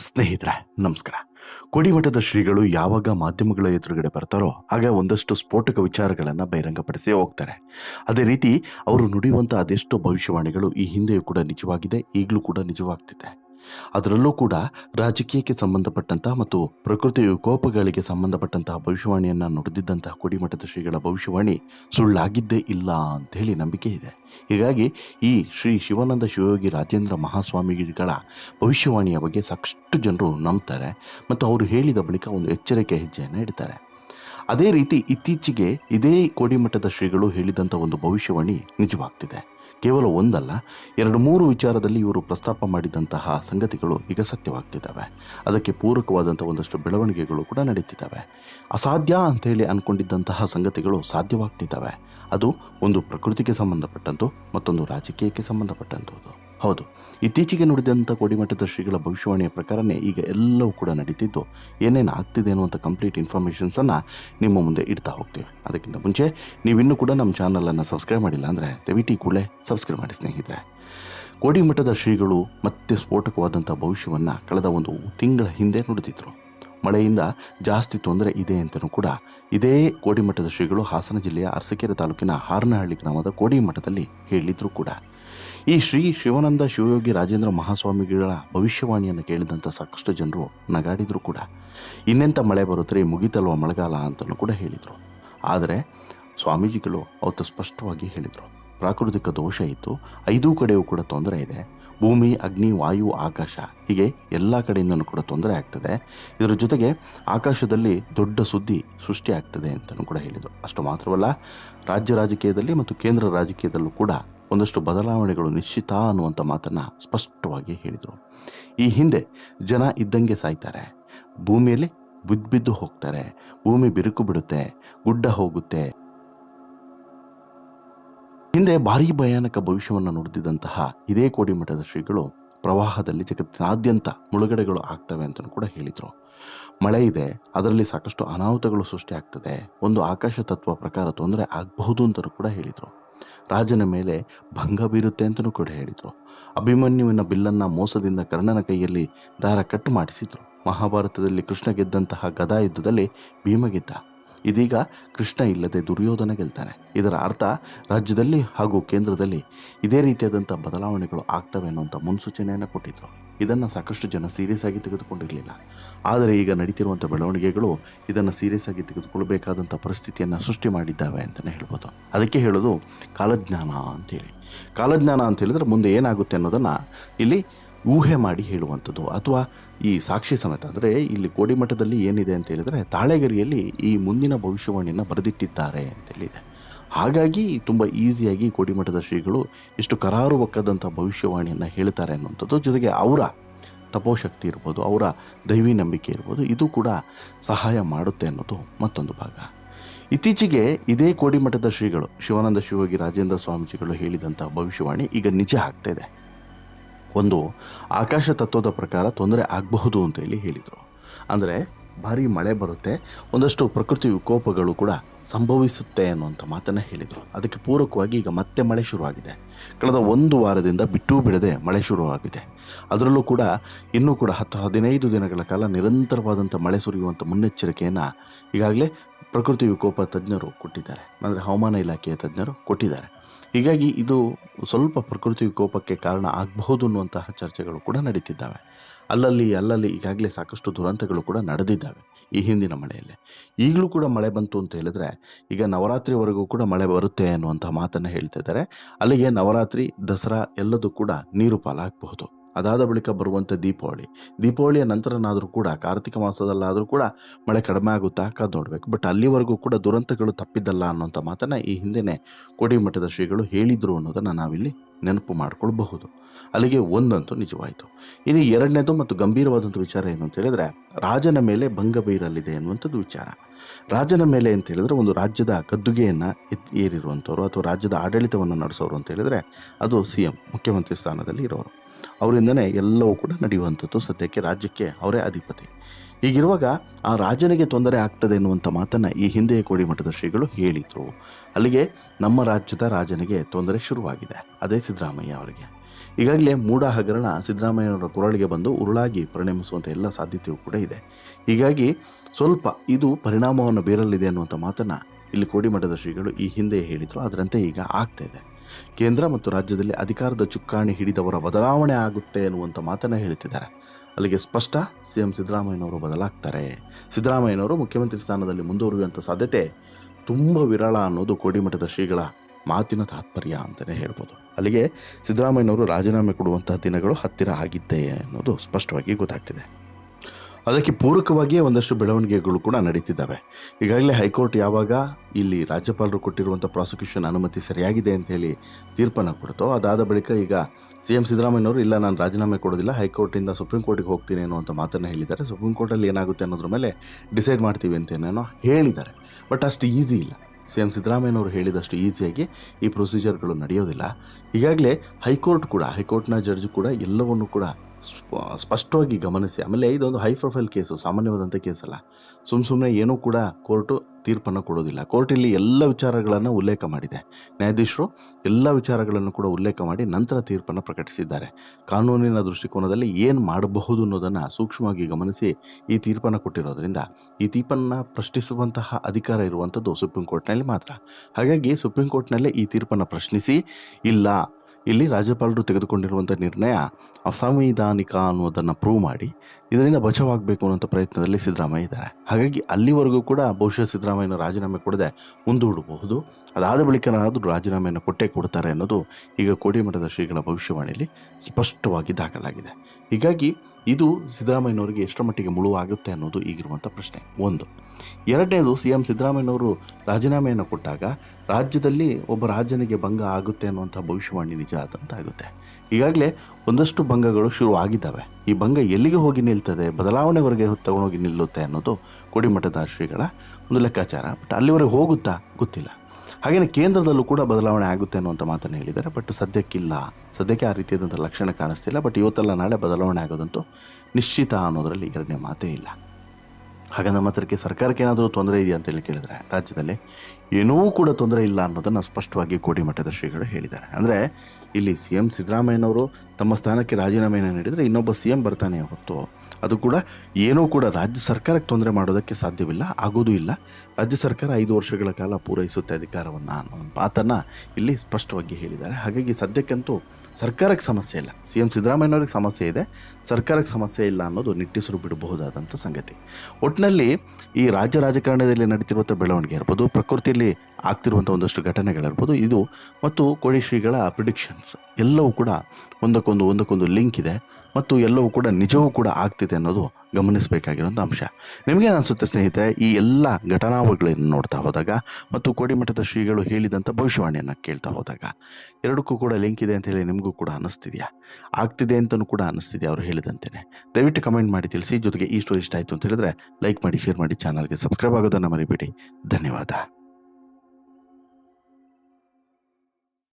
ಸ್ನೇಹಿತರೆ, ನಮಸ್ಕಾರ. ಕೋಡಿಮಠದ ಶ್ರೀಗಳು ಯಾವಾಗ ಮಾಧ್ಯಮಗಳ ಎದುರುಗಡೆ ಬರ್ತಾರೋ ಆಗ ಒಂದಷ್ಟು ಸ್ಫೋಟಕ ವಿಚಾರಗಳನ್ನು ಬಹಿರಂಗಪಡಿಸಿ ಹೋಗ್ತಾರೆ. ಅದೇ ರೀತಿ, ಅವರು ನುಡಿಯುವಂಥ ಅದೆಷ್ಟೋ ಭವಿಷ್ಯವಾಣಿಗಳು ಈ ಹಿಂದೆಯೂ ಕೂಡ ನಿಜವಾಗಿದೆ, ಈಗಲೂ ಕೂಡ ನಿಜವಾಗ್ತಿದೆ. ಅದರಲ್ಲೂ ಕೂಡ ರಾಜಕೀಯಕ್ಕೆ ಸಂಬಂಧಪಟ್ಟಂತಹ ಮತ್ತು ಪ್ರಕೃತಿ ವಿಕೋಪಗಳಿಗೆ ಸಂಬಂಧಪಟ್ಟಂತಹ ಭವಿಷ್ಯವಾಣಿಯನ್ನು ನುಡಿದಿದ್ದಂತಹ ಕೋಡಿಮಠದ ಶ್ರೀಗಳ ಭವಿಷ್ಯವಾಣಿ ಸುಳ್ಳಾಗಿದ್ದೇ ಇಲ್ಲ ಅಂತ ಹೇಳಿ ನಂಬಿಕೆ ಇದೆ. ಹೀಗಾಗಿ ಈ ಶ್ರೀ ಶಿವಾನಂದ ಶಿವಯೋಗಿ ರಾಜೇಂದ್ರ ಮಹಾಸ್ವಾಮಿಗಳ ಭವಿಷ್ಯವಾಣಿಯ ಬಗ್ಗೆ ಸಾಕಷ್ಟು ಜನರು ನಂಬ್ತಾರೆ ಮತ್ತು ಅವರು ಹೇಳಿದ ಬಳಿಕ ಒಂದು ಎಚ್ಚರಿಕೆ ಹೆಜ್ಜೆಯನ್ನು ಇಡ್ತಾರೆ. ಅದೇ ರೀತಿ ಇತ್ತೀಚೆಗೆ ಇದೇ ಕೋಡಿಮಠದ ಶ್ರೀಗಳು ಹೇಳಿದಂಥ ಒಂದು ಭವಿಷ್ಯವಾಣಿ ನಿಜವಾಗ್ತಿದೆ. ಕೇವಲ ಒಂದಲ್ಲ, ಎರಡು ಮೂರು ವಿಚಾರದಲ್ಲಿ ಇವರು ಪ್ರಸ್ತಾಪ ಮಾಡಿದಂತಹ ಸಂಗತಿಗಳು ಈಗ ಸತ್ಯವಾಗ್ತಿದ್ದಾವೆ. ಅದಕ್ಕೆ ಪೂರಕವಾದಂಥ ಒಂದಷ್ಟು ಬೆಳವಣಿಗೆಗಳು ಕೂಡ ನಡೀತಿದ್ದಾವೆ. ಅಸಾಧ್ಯ ಅಂತೇಳಿ ಅಂದ್ಕೊಂಡಿದ್ದಂತಹ ಸಂಗತಿಗಳು ಸಾಧ್ಯವಾಗ್ತಿದ್ದಾವೆ. ಅದು ಒಂದು ಪ್ರಕೃತಿಗೆ ಸಂಬಂಧಪಟ್ಟಂತು ಮತ್ತೊಂದು ರಾಜಕೀಯಕ್ಕೆ ಸಂಬಂಧಪಟ್ಟಂಥದ್ದು ಹೌದು. ಇತ್ತೀಚೆಗೆ ನುಡಿದಂಥ ಕೋಡಿಮಠದ ಶ್ರೀಗಳ ಭವಿಷ್ಯವಾಣಿಯ ಪ್ರಕಾರನೇ ಈಗ ಎಲ್ಲವೂ ಕೂಡ ನಡೀತಿದ್ದು, ಏನೇನು ಆಗ್ತಿದೆ ಅನ್ನುವಂಥ ಕಂಪ್ಲೀಟ್ ಇನ್ಫಾರ್ಮೇಷನ್ಸನ್ನು ನಿಮ್ಮ ಮುಂದೆ ಇಡ್ತಾ ಹೋಗ್ತೀವಿ. ಅದಕ್ಕಿಂತ ಮುಂಚೆ, ನೀವಿನ್ನೂ ಕೂಡ ನಮ್ಮ ಚಾನಲನ್ನು ಸಬ್ಸ್ಕ್ರೈಬ್ ಮಾಡಿಲ್ಲ ಅಂದರೆ ದಯವಿಟ್ಟು ಕೂಡಲೇ ಸಬ್ಸ್ಕ್ರೈಬ್ ಮಾಡಿ ಸ್ನೇಹಿತರೆ. ಕೋಡಿಮಠದ ಶ್ರೀಗಳು ಮತ್ತೆ ಸ್ಫೋಟಕವಾದಂಥ ಭವಿಷ್ಯವನ್ನು ಕಳೆದ ಒಂದು ತಿಂಗಳ ಹಿಂದೆ ನುಡಿದಿದ್ರು. ಮಳೆಯಿಂದ ಜಾಸ್ತಿ ತೊಂದರೆ ಇದೆ ಅಂತಲೂ ಕೂಡ ಇದೇ ಕೋಡಿಮಠದ ಶ್ರೀಗಳು ಹಾಸನ ಜಿಲ್ಲೆಯ ಅರಸಕೆರೆ ತಾಲೂಕಿನ ಹಾರನಹಳ್ಳಿ ಗ್ರಾಮದ ಕೋಡಿಮಠದಲ್ಲಿ ಹೇಳಿದ್ರು ಕೂಡ. ಈ ಶ್ರೀ ಶಿವಾನಂದ ಶಿವಯೋಗಿ ರಾಜೇಂದ್ರ ಮಹಾಸ್ವಾಮಿಗಳ ಭವಿಷ್ಯವಾಣಿಯನ್ನು ಕೇಳಿದಂಥ ಸಾಕಷ್ಟು ಜನರು ನಗಾಡಿದ್ರು ಕೂಡ. ಇನ್ನೆಂಥ ಮಳೆ ಬರುತ್ತೆ ಮುಗಿತಲ್ವ ಮಳೆಗಾಲ ಅಂತಲೂ ಕೂಡ ಹೇಳಿದರು. ಆದರೆ ಸ್ವಾಮೀಜಿಗಳು ಅವತ್ತು ಸ್ಪಷ್ಟವಾಗಿ ಹೇಳಿದರು. ಪ್ರಾಕೃತಿಕ ದೋಷ ಇತ್ತು ಐದೂ ಕಡೆಯೂ ಕೂಡ ತೊಂದರೆ ಇದೆ. ಭೂಮಿ, ಅಗ್ನಿ, ವಾಯು, ಆಕಾಶ ಹೀಗೆ ಎಲ್ಲ ಕಡೆಯಿಂದನೂ ಕೂಡ ತೊಂದರೆ ಆಗ್ತದೆ. ಇದರ ಜೊತೆಗೆ ಆಕಾಶದಲ್ಲಿ ದೊಡ್ಡ ಸುದ್ದಿ ಸೃಷ್ಟಿ ಆಗ್ತದೆ ಅಂತಲೂ ಕೂಡ ಹೇಳಿದರು. ಅಷ್ಟು ಮಾತ್ರವಲ್ಲ, ರಾಜ್ಯ ರಾಜಕೀಯದಲ್ಲಿ ಮತ್ತು ಕೇಂದ್ರ ರಾಜಕೀಯದಲ್ಲೂ ಕೂಡ ಒಂದಷ್ಟು ಬದಲಾವಣೆಗಳು ನಿಶ್ಚಿತ ಅನ್ನುವಂಥ ಮಾತನ್ನು ಸ್ಪಷ್ಟವಾಗಿ ಹೇಳಿದರು. ಈ ಹಿಂದೆ ಜನ ಇದ್ದಂಗೆ ಸಾಯ್ತಾರೆ. ಭೂಮಿಯಲ್ಲಿ ಬಿದ್ದು ಬಿದ್ದು ಹೋಗ್ತಾರೆ. ಭೂಮಿ ಬಿರುಕು ಬಿಡುತ್ತೆ, ಗುಡ್ಡ ಹೋಗುತ್ತೆ. ಹಿಂದೆ ಭಾರೀ ಭಯಾನಕ ಭವಿಷ್ಯವನ್ನು ನೋಡುತ್ತಿದ್ದಂತಹ ಇದೇ ಕೋಡಿಮಠದ ಶ್ರೀಗಳು ಪ್ರವಾಹದಲ್ಲಿ ಜಗತ್ತಿನಾದ್ಯಂತ ಮುಳುಗಡೆಗಳು ಆಗ್ತವೆ ಅಂತಲೂ ಕೂಡ ಹೇಳಿದರು. ಮಳೆ ಇದೆ, ಅದರಲ್ಲಿ ಸಾಕಷ್ಟು ಅನಾಹುತಗಳು ಸೃಷ್ಟಿ ಆಗ್ತದೆ, ಒಂದು ಆಕಾಶ ತತ್ವ ಪ್ರಕಾರ ತೊಂದರೆ ಆಗಬಹುದು ಅಂತಲೂ ಕೂಡ ಹೇಳಿದರು. ರಾಜನ ಮೇಲೆ ಭಂಗ ಬೀರುತ್ತೆ ಅಂತಲೂ ಕೂಡ ಹೇಳಿದರು. ಅಭಿಮನ್ಯುವಿನ ಬಿಲ್ಲನ್ನು ಮೋಸದಿಂದ ಕರ್ಣನ ಕೈಯಲ್ಲಿ ದಾರ ಕಟ್ಟು ಮಾಡಿಸಿದರು. ಮಹಾಭಾರತದಲ್ಲಿ ಕೃಷ್ಣ ಗೆದ್ದಂತಹ ಗದಾ ಯುದ್ಧದಲ್ಲಿ ಭೀಮ ಗೆದ್ದ ಇದೀಗ ಕೃಷ್ಣ ಇಲ್ಲದೆ ದುರ್ಯೋಧನ ಗೆಲ್ತಾನೆ. ಇದರ ಅರ್ಥ ರಾಜ್ಯದಲ್ಲಿ ಹಾಗೂ ಕೇಂದ್ರದಲ್ಲಿ ಇದೇ ರೀತಿಯಾದಂಥ ಬದಲಾವಣೆಗಳು ಆಗ್ತವೆ ಅನ್ನುವಂಥ ಮುನ್ಸೂಚನೆಯನ್ನು ಕೊಟ್ಟಿದ್ದರು ಇದನ್ನು ಸಾಕಷ್ಟು ಜನ ಸೀರಿಯಸ್ ಆಗಿ ತೆಗೆದುಕೊಂಡಿರಲಿಲ್ಲ. ಆದರೆ ಈಗ ನಡೀತಿರುವಂಥ ಬೆಳವಣಿಗೆಗಳು ಇದನ್ನು ಸೀರಿಯಸ್ ಆಗಿ ತೆಗೆದುಕೊಳ್ಳಬೇಕಾದಂಥ ಪರಿಸ್ಥಿತಿಯನ್ನು ಸೃಷ್ಟಿ ಮಾಡಿದ್ದಾವೆ ಅಂತಲೇ ಹೇಳ್ಬೋದು. ಅದಕ್ಕೆ ಹೇಳೋದು ಕಾಲಜ್ಞಾನ ಅಂತೇಳಿ ಕಾಲಜ್ಞಾನ ಅಂತ ಹೇಳಿದ್ರೆ ಮುಂದೆ ಏನಾಗುತ್ತೆ ಅನ್ನೋದನ್ನು ಇಲ್ಲಿ ಊಹೆ ಮಾಡಿ ಹೇಳುವಂಥದ್ದು ಅಥವಾ ಈ ಸಾಕ್ಷಿ ಸಮೇತ ಅಂದರೆ ಇಲ್ಲಿ ಕೋಡಿಮಠದಲ್ಲಿ ಏನಿದೆ ಅಂತ ಹೇಳಿದರೆ ತಾಳೆಗರಿಯಲ್ಲಿ ಈ ಮುಂದಿನ ಭವಿಷ್ಯವಾಣಿಯನ್ನು ಬರೆದಿಟ್ಟಿದ್ದಾರೆ ಅಂತೇಳಿದೆ ಹಾಗಾಗಿ ತುಂಬ ಈಸಿಯಾಗಿ ಕೋಡಿಮಠದ ಶ್ರೀಗಳು ಇಷ್ಟು ಕರಾರುವಕ್ಕದಂಥ ಭವಿಷ್ಯವಾಣಿಯನ್ನು ಹೇಳ್ತಾರೆ ಅನ್ನುವಂಥದ್ದು. ಜೊತೆಗೆ ಅವರ ತಪೋಶಕ್ತಿ ಇರ್ಬೋದು, ಅವರ ದೈವಿ ನಂಬಿಕೆ ಇರ್ಬೋದು, ಇದು ಕೂಡ ಸಹಾಯ ಮಾಡುತ್ತೆ ಅನ್ನೋದು ಮತ್ತೊಂದು ಭಾಗ. ಇತ್ತೀಚೆಗೆ ಇದೇ ಕೋಡಿಮಠದ ಶ್ರೀಗಳು ಶಿವಾನಂದ ಶಿವಯೋಗಿ ರಾಜೇಂದ್ರ ಸ್ವಾಮೀಜಿಗಳು ಹೇಳಿದಂಥ ಭವಿಷ್ಯವಾಣಿ ಈಗ ನಿಜ ಆಗ್ತಾ ಒಂದು ಆಕಾಶ ತತ್ವದ ಪ್ರಕಾರ ತೊಂದರೆ ಆಗಬಹುದು ಅಂತ ಹೇಳಿ ಹೇಳಿದರು. ಅಂದರೆ ಭಾರಿ ಮಳೆ ಬರುತ್ತೆ, ಒಂದಷ್ಟು ಪ್ರಕೃತಿ ವಿಕೋಪಗಳು ಕೂಡ ಸಂಭವಿಸುತ್ತೆ ಅನ್ನುವಂಥ ಮಾತನ್ನು ಹೇಳಿದರು. ಅದಕ್ಕೆ ಪೂರಕವಾಗಿ ಈಗ ಮತ್ತೆ ಮಳೆ ಶುರುವಾಗಿದೆ. ಕಳೆದ ಒಂದು ವಾರದಿಂದ ಬಿಟ್ಟು ಬಿಡದೆ ಮಳೆ ಶುರುವಾಗಿದೆ. ಅದರಲ್ಲೂ ಕೂಡ ಇನ್ನೂ ಕೂಡ ಹತ್ತು ಹದಿನೈದು ದಿನಗಳ ಕಾಲ ನಿರಂತರವಾದಂಥ ಮಳೆ ಸುರಿಯುವಂಥ ಮುನ್ನೆಚ್ಚರಿಕೆಯನ್ನು ಈಗಾಗಲೇ ಪ್ರಕೃತಿ ವಿಕೋಪ ತಜ್ಞರು ಕೊಟ್ಟಿದ್ದಾರೆ. ಅಂದರೆ ಹವಾಮಾನ ಇಲಾಖೆಯ ತಜ್ಞರು ಕೊಟ್ಟಿದ್ದಾರೆ. ಹೀಗಾಗಿ ಇದು ಸ್ವಲ್ಪ ಪ್ರಕೃತಿ ವಿಕೋಪಕ್ಕೆ ಕಾರಣ ಆಗಬಹುದು ಅನ್ನುವಂತಹ ಚರ್ಚೆಗಳು ಕೂಡ ನಡೀತಿದ್ದಾವೆ. ಅಲ್ಲಲ್ಲಿ ಅಲ್ಲಲ್ಲಿ ಈಗಾಗಲೇ ಸಾಕಷ್ಟು ದುರಂತಗಳು ಕೂಡ ನಡೆದಿದ್ದಾವೆ ಈ ಹಿಂದಿನ ಮಳೆಯಲ್ಲಿ. ಈಗಲೂ ಕೂಡ ಮಳೆ ಬಂತು ಅಂತ ಹೇಳಿದ್ರೆ, ಈಗ ನವರಾತ್ರಿವರೆಗೂ ಕೂಡ ಮಳೆ ಬರುತ್ತೆ ಅನ್ನುವಂಥ ಮಾತನ್ನು ಹೇಳ್ತಿದ್ದಾರೆ ಅಲ್ಲಿಗೆ ನವರಾತ್ರಿ, ದಸರಾ ಎಲ್ಲದೂ ಕೂಡ ನೀರು ಪಾಲಾಗಬಹುದು. ಅದಾದ ಬಳಿಕ ಬರುವಂಥ ದೀಪಾವಳಿ. ದೀಪಾವಳಿಯ ನಂತರನಾದರೂ ಕೂಡ, ಕಾರ್ತಿಕ ಮಾಸದಲ್ಲಾದರೂ ಕೂಡ ಮಳೆ ಕಡಿಮೆ ಆಗುತ್ತಾ ಕಾದು ನೋಡಬೇಕು. ಬಟ್ ಅಲ್ಲಿವರೆಗೂ ಕೂಡ ದುರಂತಗಳು ತಪ್ಪಿದ್ದಲ್ಲ ಅನ್ನೋಂಥ ಮಾತನ್ನು ಈ ಹಿಂದೆನೇ ಕೋಡಿಮಠದ ಶ್ರೀಗಳು ಹೇಳಿದರು ಅನ್ನೋದನ್ನು ನಾವಿಲ್ಲಿ ನೆನಪು ಮಾಡಿಕೊಳ್ಬಹುದು. ಅಲ್ಲಿಗೆ ಒಂದಂತೂ ನಿಜವಾಯಿತು. ಇನ್ನು ಎರಡನೇದು ಮತ್ತು ಗಂಭೀರವಾದಂಥ ವಿಚಾರ ಏನು ಅಂತ ಹೇಳಿದ್ರೆ, ರಾಜನ ಮೇಲೆ ಭಂಗ ಬೀರಲಿದೆ ಅನ್ನುವಂಥದ್ದು ವಿಚಾರ. ರಾಜನ ಮೇಲೆ ಅಂತ ಹೇಳಿದ್ರೆ ಒಂದು ರಾಜ್ಯದ ಗದ್ದುಗೆಯನ್ನು ಎತ್ ಏರಿರುವಂಥವ್ರು ಅಥವಾ ರಾಜ್ಯದ ಆಡಳಿತವನ್ನು ನಡೆಸೋರು ಅಂತ ಹೇಳಿದ್ರೆ ಅದು ಸಿ ಎಂ ಮುಖ್ಯಮಂತ್ರಿ ಸ್ಥಾನದಲ್ಲಿ ಇರೋರು. ಅವರಿಂದನೇ ಎಲ್ಲವೂ ಕೂಡ ನಡೆಯುವಂಥದ್ದು ಸದ್ಯಕ್ಕೆ ರಾಜ್ಯಕ್ಕೆ ಅವರೇ ಅಧಿಪತಿ. ಹೀಗಿರುವಾಗ ಆ ರಾಜನಿಗೆ ತೊಂದರೆ ಆಗ್ತದೆ ಎನ್ನುವಂಥ ಮಾತನ್ನು ಈ ಹಿಂದೆಯೇ ಕೋಡಿಮಠದ ಶ್ರೀಗಳು ಹೇಳಿದರು. ಅಲ್ಲಿಗೆ ನಮ್ಮ ರಾಜ್ಯದ ರಾಜನಿಗೆ ತೊಂದರೆ ಶುರುವಾಗಿದೆ. ಅದೇ ಸಿದ್ದರಾಮಯ್ಯ ಅವರಿಗೆ. ಈಗಾಗಲೇ ಮೂಡ ಹಗರಣ ಸಿದ್ದರಾಮಯ್ಯನವರ ಕುರಳಿಗೆ ಬಂದು ಉರುಳಾಗಿ ಪರಿಣಮಿಸುವಂಥ ಎಲ್ಲ ಸಾಧ್ಯತೆಯೂ ಕೂಡ ಇದೆ. ಹೀಗಾಗಿ ಸ್ವಲ್ಪ ಇದು ಪರಿಣಾಮವನ್ನು ಬೀರಲಿದೆ ಅನ್ನುವಂಥ ಮಾತನ್ನು ಇಲ್ಲಿ ಕೋಡಿಮಠದ ಶ್ರೀಗಳು ಈ ಹಿಂದೆ ಹೇಳಿದರು. ಅದರಂತೆ ಈಗ ಆಗ್ತಾ ಇದೆ. ಕೇಂದ್ರ ಮತ್ತು ರಾಜ್ಯದಲ್ಲಿ ಅಧಿಕಾರದ ಚುಕ್ಕಾಣಿ ಹಿಡಿದವರ ಬದಲಾವಣೆ ಆಗುತ್ತೆ ಎನ್ನುವಂಥ ಮಾತನ್ನು ಹೇಳ್ತಿದ್ದಾರೆ. ಅಲ್ಲಿಗೆ ಸ್ಪಷ್ಟ ಸಿ ಎಂ ಸಿದ್ದರಾಮಯ್ಯನವರು ಬದಲಾಗ್ತಾರೆ. ಸಿದ್ದರಾಮಯ್ಯನವರು ಮುಖ್ಯಮಂತ್ರಿ ಸ್ಥಾನದಲ್ಲಿ ಮುಂದುವರಿಯುವಂಥ ಸಾಧ್ಯತೆ ತುಂಬ ವಿರಳ ಅನ್ನೋದು ಕೋಡಿಮಠದ ಶ್ರೀಗಳ ಮಾತಿನ ತಾತ್ಪರ್ಯ ಅಂತಲೇ ಹೇಳ್ಬೋದು. ಅಲ್ಲಿಗೆ ಸಿದ್ದರಾಮಯ್ಯನವರು ರಾಜೀನಾಮೆ ಕೊಡುವಂತಹ ದಿನಗಳು ಹತ್ತಿರ ಆಗಿದ್ದೆ ಅನ್ನೋದು ಸ್ಪಷ್ಟವಾಗಿ ಗೊತ್ತಾಗ್ತಿದೆ. ಅದಕ್ಕೆ ಪೂರಕವಾಗಿಯೇ ಒಂದಷ್ಟು ಬೆಳವಣಿಗೆಗಳು ಕೂಡ ನಡೀತಿದ್ದಾವೆ. ಈಗಾಗಲೇ ಹೈಕೋರ್ಟ್ ಯಾವಾಗ ಇಲ್ಲಿ ರಾಜ್ಯಪಾಲರು ಕೊಟ್ಟಿರುವಂಥ ಪ್ರಾಸಿಕ್ಯೂಷನ್ ಅನುಮತಿ ಸರಿಯಾಗಿದೆ ಅಂತ ಹೇಳಿ ತೀರ್ಪನ್ನು ಕೊಡ್ತೋ, ಅದಾದ ಬಳಿಕ ಈಗ ಸಿ ಎಂ ಸಿದ್ದರಾಮಯ್ಯನವರು, ಇಲ್ಲ, ನಾನು ರಾಜೀನಾಮೆ ಕೊಡೋದಿಲ್ಲ, ಹೈಕೋರ್ಟಿಂದ ಸುಪ್ರೀಂ ಕೋರ್ಟಿಗೆ ಹೋಗ್ತೀನಿ ಅನ್ನುವಂಥ ಮಾತನ್ನು ಹೇಳಿದ್ದಾರೆ. ಸುಪ್ರೀಂ ಕೋರ್ಟಲ್ಲಿ ಏನಾಗುತ್ತೆ ಅನ್ನೋದ್ರ ಮೇಲೆ ಡಿಸೈಡ್ ಮಾಡ್ತೀವಿ ಅಂತ ಏನೇನೋ ಹೇಳಿದ್ದಾರೆ. ಬಟ್ ಅಷ್ಟು ಈಸಿ ಇಲ್ಲ. ಸಿ ಎಂ ಸಿದ್ದರಾಮಯ್ಯನವರು ಹೇಳಿದಷ್ಟು ಈಸಿಯಾಗಿ ಈ ಪ್ರೊಸೀಜರ್ಗಳು ನಡೆಯೋದಿಲ್ಲ. ಈಗಾಗಲೇ ಹೈಕೋರ್ಟ್ ಕೂಡ, ಹೈಕೋರ್ಟ್ನ ಜಡ್ಜ್ ಕೂಡ ಎಲ್ಲವನ್ನು ಕೂಡ ಸ್ಪಷ್ಟವಾಗಿ ಗಮನಿಸಿ. ಆಮೇಲೆ ಇದೊಂದು ಹೈ ಪ್ರೊಫೈಲ್ ಕೇಸು ಸಾಮಾನ್ಯವಾದಂಥ ಕೇಸಲ್ಲ ಸುಮ್ಮ ಸುಮ್ಮನೆ ಏನೂ ಕೂಡ ಕೋರ್ಟು ತೀರ್ಪನ್ನು ಕೊಡೋದಿಲ್ಲ. ಕೋರ್ಟಲ್ಲಿ ಎಲ್ಲ ವಿಚಾರಗಳನ್ನು ಉಲ್ಲೇಖ ಮಾಡಿದೆ. ನ್ಯಾಯಾಧೀಶರು ಎಲ್ಲ ವಿಚಾರಗಳನ್ನು ಕೂಡ ಉಲ್ಲೇಖ ಮಾಡಿ ನಂತರ ತೀರ್ಪನ್ನು ಪ್ರಕಟಿಸಿದ್ದಾರೆ. ಕಾನೂನಿನ ದೃಷ್ಟಿಕೋನದಲ್ಲಿ ಏನು ಮಾಡಬಹುದು ಅನ್ನೋದನ್ನು ಸೂಕ್ಷ್ಮವಾಗಿ ಗಮನಿಸಿ ಈ ತೀರ್ಪನ್ನು ಕೊಟ್ಟಿರೋದ್ರಿಂದ, ಈ ತೀರ್ಪನ್ನು ಪ್ರಶ್ನಿಸುವಂತಹ ಅಧಿಕಾರ ಇರುವಂಥದ್ದು ಸುಪ್ರೀಂ ಕೋರ್ಟ್ನಲ್ಲಿ ಮಾತ್ರ. ಹಾಗಾಗಿ ಸುಪ್ರೀಂ ಕೋರ್ಟ್ನಲ್ಲೇ ಈ ತೀರ್ಪನ್ನು ಪ್ರಶ್ನಿಸಿ, ಇಲ್ಲ ಇಲ್ಲಿ ರಾಜ್ಯಪಾಲರು ತೆಗೆದುಕೊಂಡಿರುವಂಥ ನಿರ್ಣಯ ಅಸಾಂವಿಧಾನಿಕ ಅನ್ನೋದನ್ನು ಪ್ರೂವ್ ಮಾಡಿ, ಇದರಿಂದ ಬಚಾವಾಗಬೇಕು ಅನ್ನೋಂಥ ಪ್ರಯತ್ನದಲ್ಲಿ ಸಿದ್ದರಾಮಯ್ಯ ಇದ್ದಾರೆ. ಹಾಗಾಗಿ ಅಲ್ಲಿವರೆಗೂ ಕೂಡ ಬಹುಶಃ ಸಿದ್ದರಾಮಯ್ಯನ ರಾಜೀನಾಮೆ ಕೊಡದೆ ಮುಂದೂಡಬಹುದು. ಅದಾದ ಬಳಿಕನಾದರೂ ರಾಜೀನಾಮೆಯನ್ನು ಕೊಟ್ಟೇ ಕೊಡ್ತಾರೆ ಅನ್ನೋದು ಈಗ ಕೋಡಿಮಠದ ಶ್ರೀಗಳ ಭವಿಷ್ಯವಾಣಿಯಲ್ಲಿ ಸ್ಪಷ್ಟವಾಗಿ ದಾಖಲಾಗಿದೆ. ಹೀಗಾಗಿ ಇದು ಸಿದ್ದರಾಮಯ್ಯನವರಿಗೆ ಎಷ್ಟರ ಮಟ್ಟಿಗೆ ಮುಳುವಾಗುತ್ತೆ ಅನ್ನೋದು ಈಗಿರುವಂಥ ಪ್ರಶ್ನೆ. ಒಂದು, ಎರಡನೇದು ಸಿ ಎಂ ಸಿದ್ದರಾಮಯ್ಯನವರು ರಾಜೀನಾಮೆಯನ್ನು ಕೊಟ್ಟಾಗ ರಾಜ್ಯದಲ್ಲಿ ಒಬ್ಬ ರಾಜನಿಗೆ ಭಂಗ ಆಗುತ್ತೆ ಅನ್ನುವಂಥ ಭವಿಷ್ಯವಾಣಿ ನಿಜ ಆದಂತಾಗುತ್ತೆ. ಈಗಾಗಲೇ ಒಂದಷ್ಟು ಭಂಗಗಳು ಶುರು ಆಗಿದ್ದಾವೆ. ಈ ಭಂಗ ಎಲ್ಲಿಗೆ ಹೋಗಿ ನಿಲ್ತದೆ, ಬದಲಾವಣೆವರೆಗೆ ತಗೊಂಡೋಗಿ ನಿಲ್ಲುತ್ತೆ ಅನ್ನೋದು ಕೋಡಿಮಠದ ಶ್ರೀಗಳ ಒಂದು ಲೆಕ್ಕಾಚಾರ. ಬಟ್ ಅಲ್ಲಿವರೆಗೆ ಹೋಗುತ್ತಾ ಗೊತ್ತಿಲ್ಲ. ಹಾಗೆಯೇ ಕೇಂದ್ರದಲ್ಲೂ ಕೂಡ ಬದಲಾವಣೆ ಆಗುತ್ತೆ ಅನ್ನುವಂಥ ಮಾತನ್ನು ಹೇಳಿದ್ದಾರೆ. ಬಟ್ ಸದ್ಯಕ್ಕಿಲ್ಲ. ಸದ್ಯಕ್ಕೆ ಆ ರೀತಿಯಾದಂಥ ಲಕ್ಷಣ ಕಾಣಿಸ್ತಿಲ್ಲ. ಬಟ್ ಇವತ್ತೆಲ್ಲ ನಾಳೆ ಬದಲಾವಣೆ ಆಗೋದಂತೂ ನಿಶ್ಚಿತ ಅನ್ನೋದರಲ್ಲಿ ಎರಡನೇ ಮಾತೇ ಇಲ್ಲ. ಹಾಗಂದ್ರೆ ಮಾತ್ರಕ್ಕೆ ಸರ್ಕಾರಕ್ಕೆ ಏನಾದರೂ ತೊಂದರೆ ಇದೆಯಾ ಅಂತೇಳಿ ಕೇಳಿದರೆ, ರಾಜ್ಯದಲ್ಲಿ ಏನೂ ಕೂಡ ತೊಂದರೆ ಇಲ್ಲ ಅನ್ನೋದನ್ನು ಸ್ಪಷ್ಟವಾಗಿ ಕೋಡಿಮಠದ ಶ್ರೀಗಳು ಹೇಳಿದ್ದಾರೆ. ಅಂದರೆ ಇಲ್ಲಿ ಸಿ ಎಂ ಸಿದ್ದರಾಮಯ್ಯನವರು ತಮ್ಮ ಸ್ಥಾನಕ್ಕೆ ರಾಜೀನಾಮೆಯನ್ನು ನೀಡಿದರೆ ಇನ್ನೊಬ್ಬ ಸಿ ಎಂ ಬರ್ತಾನೆ ಹೊತ್ತು ಅದು ಕೂಡ ಏನೂ ಕೂಡ ರಾಜ್ಯ ಸರ್ಕಾರಕ್ಕೆ ತೊಂದರೆ ಮಾಡೋದಕ್ಕೆ ಸಾಧ್ಯವಿಲ್ಲ, ಆಗೋದೂ ಇಲ್ಲ. ರಾಜ್ಯ ಸರ್ಕಾರ ಐದು ವರ್ಷಗಳ ಕಾಲ ಪೂರೈಸುತ್ತೆ ಅಧಿಕಾರವನ್ನು ಅನ್ನೋ ಮಾತನ್ನು ಇಲ್ಲಿ ಸ್ಪಷ್ಟವಾಗಿ ಹೇಳಿದ್ದಾರೆ. ಹಾಗಾಗಿ ಸದ್ಯಕ್ಕಂತೂ ಸರ್ಕಾರಕ್ಕೆ ಸಮಸ್ಯೆ ಇಲ್ಲ. ಸಿ ಎಂ ಸಿದ್ದರಾಮಯ್ಯನವ್ರಿಗೆ ಸಮಸ್ಯೆ ಇದೆ. ಸರ್ಕಾರಕ್ಕೆ ಸಮಸ್ಯೆ ಇಲ್ಲ ಅನ್ನೋದು ನಿಟ್ಟುಸಿರು ಬಿಡಬಹುದಾದಂಥ ಸಂಗತಿ. ಒಟ್ಟಿನಲ್ಲಿ ಈ ರಾಜ್ಯ ರಾಜಕಾರಣದಲ್ಲಿ ನಡೀತಿರುವಂಥ ಬೆಳವಣಿಗೆ ಇರ್ಬೋದು ಪ್ರಕೃತಿಯಲ್ಲಿ ಆಗ್ತಿರುವಂಥ ಒಂದಷ್ಟು ಘಟನೆಗಳಿರ್ಬೋದು ಇದು ಮತ್ತು ಕೋಡಿ ಶ್ರೀಗಳ ಪ್ರಿಡಿಕ್ಷನ್ಸ್ ಎಲ್ಲವೂ ಕೂಡ ಒಂದಕ್ಕೊಂದು ಒಂದಕ್ಕೊಂದು ಲಿಂಕ್ ಇದೆ ಮತ್ತು ಎಲ್ಲವೂ ಕೂಡ ನಿಜವೂ ಕೂಡ ಆಗ್ತಿದೆ ಅನ್ನೋದು ಗಮನಿಸಬೇಕಾಗಿರೋಂಥ ಅಂಶ. ನಿಮಗೆ ಅನಿಸುತ್ತೆ ಸ್ನೇಹಿತರೆ, ಈ ಎಲ್ಲ ಘಟನಾವಳಿಗಳನ್ನು ನೋಡ್ತಾ ಹೋದಾಗ ಮತ್ತು ಕೋಡಿಮಠದ ಶ್ರೀಗಳು ಹೇಳಿದಂಥ ಭವಿಷ್ಯವಾಣಿಯನ್ನು ಕೇಳ್ತಾ ಹೋದಾಗ, ಎರಡಕ್ಕೂ ಕೂಡ ಲಿಂಕ್ ಇದೆ ಅಂತೇಳಿ ನಿಮಗೂ ಕೂಡ ಅನ್ನಿಸ್ತಿದೆಯಾ ಆಗ್ತಿದೆ ಅಂತಲೂ ಕೂಡ ಅನ್ನಿಸ್ತಿದೆ ಅವರು ಹೇಳಿದಂತೆಯೇ ದಯವಿಟ್ಟು ಕಮೆಂಟ್ ಮಾಡಿ ತಿಳಿಸಿ, ಜೊತೆಗೆ ಈ ಸ್ಟೋರಿ ಇಷ್ಟ ಆಯಿತು ಅಂತ ಹೇಳಿದ್ರೆ ಲೈಕ್ ಮಾಡಿ ಶೇರ್ ಮಾಡಿ ಚಾನಲ್ಗೆ ಸಬ್ಸ್ಕ್ರೈಬ್ ಆಗೋದನ್ನು ಮರಿಬೇಡಿ. ಧನ್ಯವಾದ.